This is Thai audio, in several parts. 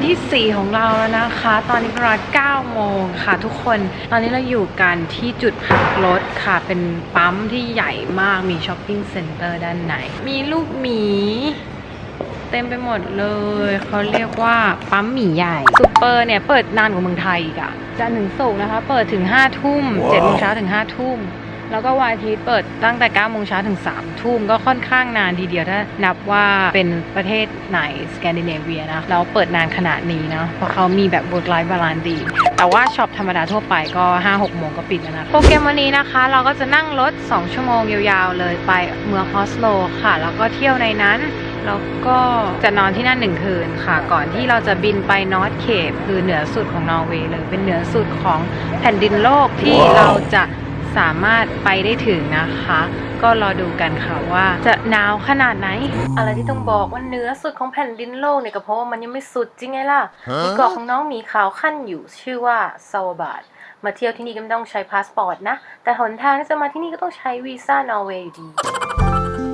วันที่ 4 ของเราแล้วนะคะ ตอนนี้ประมาณ9โมงค่ะทุกคน ตอนนี้เราอยู่กันที่จุดพักรถค่ะ เป็นปั๊มที่ใหญ่มาก มีช้อปปิ้งเซ็นเตอร์ด้านใน มีลูกหมีเต็มไปหมดเลย เขาเรียกว่าปั๊มหมี่ใหญ่ซูเปอร์เนี่ยเปิดนานกว่าเมืองไทยอีกอะจันทร์ถึงศุกร์นะคะ เปิดถึง5ทุ่ม7โมงเช้าถึง5ทุ่ม แล้วก็วันอาทิตย์เปิดตั้งแต่9โมงเช้าถึง3ทุ่มก็ค่อนข้างนานทีเดียวถ้านับว่าเป็นประเทศไหนสแกนดิเนเวียนะแล้วเปิดนานขนาดนี้เนาะเพราะเขามีแบบ work life balance ดี แต่ว่าช็อปธรรมดาทั่วไปก็ 5-6 โมงก็ปิดแล้วนะโปรแกรมวันนี้นะคะ เราก็จะนั่งรถ 2 ชั่วโมงยาวๆเลยไปเมืองออสโลค่ะ แล้วก็เที่ยวในนั้นแล้วก็จะนอนที่นั่นหนึ่งคืนค่ะ ก่อนที่เราจะบินไปนอร์ทเคปคือเหนือสุดของนอร์เวย์เลย เป็นเหนือสุดของแผ่นดินโลกที่เราจะ สามารถไปได้ถึงนะคะ ก็รอดูกันค่ะว่าจะหนาวขนาดไหน อะไรที่ต้องบอกว่าเหนือสุดของแผ่นดินโลกเนี่ยก็เพราะว่ามันยังไม่สุดจริงไงล่ะมีเกาะของน้องหมีขาวขั้นอยู่ชื่อว่าซาวบาดมาเที่ยวที่นี่ก็ไม่ต้องใช้พาสปอร์ตนะ แต่หนทางที่จะมาที่นี่ก็ต้องใช้วีซ่านอร์เวย์อยู่ดี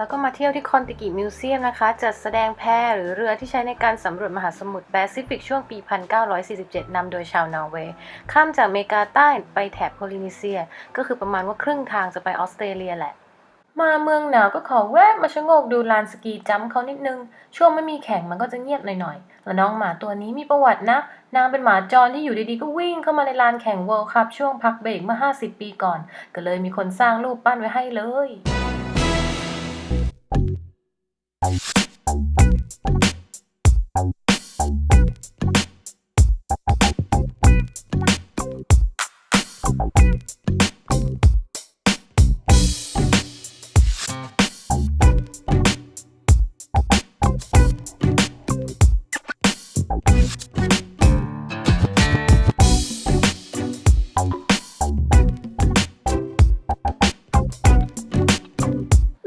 แล้วก็มาเที่ยวที่คอนติกิมิวเซียมนะคะ จัดแสดงแพหรือเรือที่ใช้ในการสำรวจมหาสมุทรแปซิฟิกช่วงปี 1947 นำโดยชาวนอร์เวย์ ข้ามจากอเมริกาใต้ไปแถบโพลินีเซีย ก็คือประมาณว่าครึ่งทางจะไปออสเตรเลียแหละ มาเมืองหนาวก็ขอแวะมาชะโงกดูลานสกีจัมป์เขานิดนึง ช่วงไม่มีแข่งมันก็จะเงียบหน่อยๆแล้วน้องหมาตัวนี้มีประวัตินะ นางเป็นหมาจรที่อยู่ดีๆ ก็วิ่งเข้ามาในลานแข่งเวิลด์คัพช่วงพักเบรกเมื่อ 50 ปีก่อน ก็เลยมีคนสร้างรูปปั้นไว้ให้เลย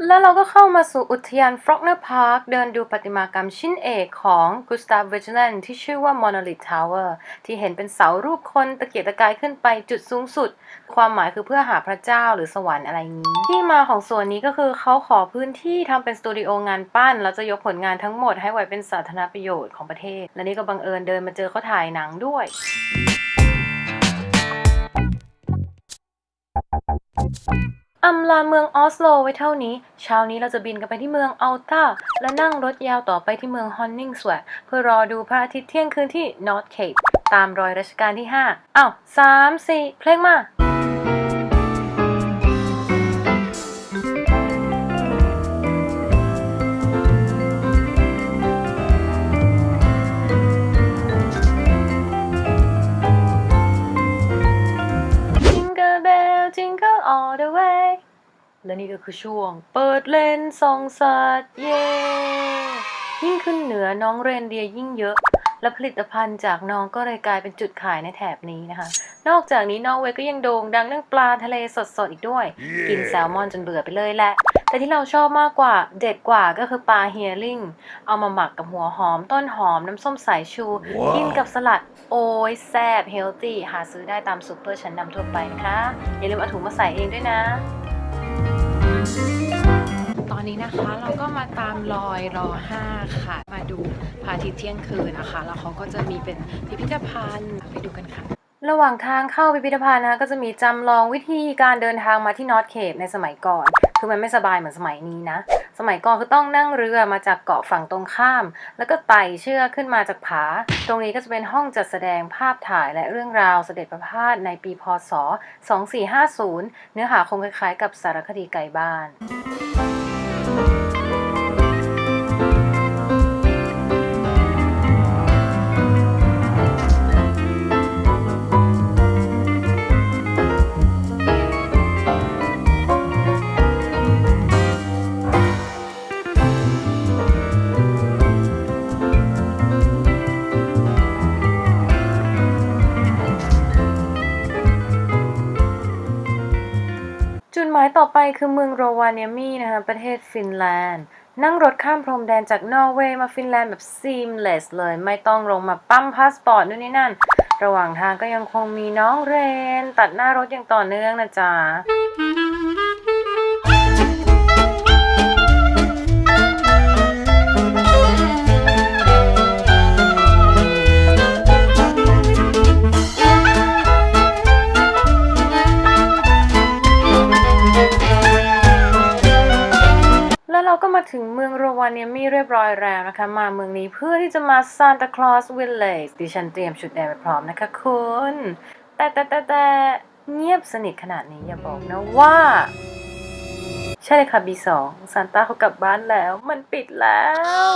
แล้วเราก็เข้ามาสู่อุทยานฟรอกเนอร์พาร์คเดินดูประติมากรรมชิ้นเอกของกุสตาฟเวจ l ลนที่ชื่อว่า Monolith Tower ที่เห็นเป็นเสารูปคนตะเกียกตะกายขึ้นไปจุดสูงสุด ความหมายคือเพื่อหาพระเจ้าหรือสวรรค์อะไรนี้ ที่มาของส่วนนี้ก็คือเขาขอพื้นที่ทำเป็นสตูดิโองานปั้น แล้วจะยกผลงานทั้งหมดให้ไว้เป็นสาธารณประโยชน์ของประเทศ และนี่ก็บังเอิญเดินมาเจอเขาถ่ายหนังด้วย อำลาเมืองออสโลไว้เท่านี้ เช้านี้เราจะบินกันไปที่เมืองอัลตาและนั่งรถยาวต่อไปที่เมืองฮอนนิงสวตเพื่อรอดูพระอาทิตย์เที่ยงคืนที่นอร์ทเคปตามรอยรัชกาลที่ 5 อ้าวสามสี่เพลงมา และนี่ก็คือช่วง เปิดเลนส่องสัตว์เย้ยิ่งขึ้นเหนือน้องเรนเดียร์ยิ่งเยอะ และผลิตภัณฑ์จากน้องก็เลยกลายเป็นจุดขายในแถบนี้นะคะ นอกจากนี้นอร์เวย์ก็ยังโด่งดังเรื่องปลาทะเลสดๆอีกด้วยกินแซลมอนจนเบื่อไปเลยแหละ แต่ที่เราชอบมากกว่าเด็ดกว่าก็คือปลาเฮียริงเอามาหมักกับหัวหอมต้นหอมน้ำส้มสายชูกินกับสลัดโอ้ยแซ่บเฮลตี้หาซื้อได้ตามซูเปอร์ชั้นนำทั่วไปนะคะอย่าลืมเอาถุงมาใส่เองด้วยนะ ตอนนี้นะคะเราก็มาตามรอยรอห้าค่ะ มาดูพระอาทิตย์เที่ยงคืนนะคะ แล้วเขาก็จะมีเป็นพิพิธภัณฑ์ไปดูกันค่ะ ระหว่างทางเข้าพิพิธภัณฑ์นะคะก็จะมีจำลองวิธีการเดินทางมาที่นอตเคปในสมัยก่อน คือมันไม่สบายเหมือนสมัยนี้นะ สมัยก่อนคือต้องนั่งเรือมาจากเกาะฝั่งตรงข้าม แล้วก็ไต่เชือกขึ้นมาจากผา ตรงนี้ก็จะเป็นห้องจัดแสดงภาพถ่ายและเรื่องราวเสด็จประพาสในปีพศ 2450 เนื้อหาคงคล้ายๆ กับสารคดีไกลบ้าน หมายต่อไปคือเมืองโรวาเนียมีนะคะประเทศฟินแลนด์ นั่งรถข้ามพรมแดนจากนอร์เวย์มาฟินแลนด์แบบ seamless เลย ไม่ต้องลงมาปั๊มพาสปอร์ตนู่นนี่นั่น ระหว่างทางก็ยังคงมีน้องเรน ตัดหน้ารถอย่างต่อเนื่องนะจ๊ะ วาเนียมีเรียบร้อยแล้วนะคะ มาเมืองนี้เพื่อที่จะมาซานตาคลอสวิลเลจดิฉันเตรียมชุดแดงไปพร้อมนะคะคุณ แต่แต่แต่แต่เงียบสนิทขนาดนี้อย่าบอกนะว่า ใช่เลยค่ะ B2 ซานต้าเขากลับบ้านแล้ว มันปิดแล้ว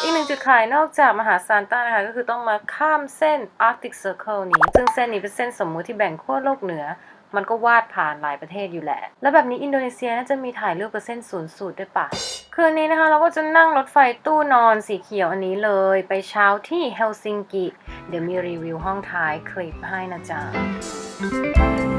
อีกหนึ่งจุดขายนอกจากมาหาซานต้านะคะ ก็คือต้องมาข้ามเส้น Arctic Circle นี้ ซึ่งเส้นนี้เป็นเส้นสมมุติที่แบ่งขั้วโลกเหนือ มันก็วาดผ่านหลายประเทศอยู่แหละ แล้วแบบนี้อินโดนีเซียน่าจะมีถ่ายรูปกับเส้นศูนย์สูตรด้วยปะคืนนี้นะคะเราก็จะนั่งรถไฟตู้นอนสีเขียวอันนี้เลย ไปเช้าที่เฮลซิงกิ เดี๋ยวมีรีวิวห้องท้ายคลิปให้นะจ๊ะ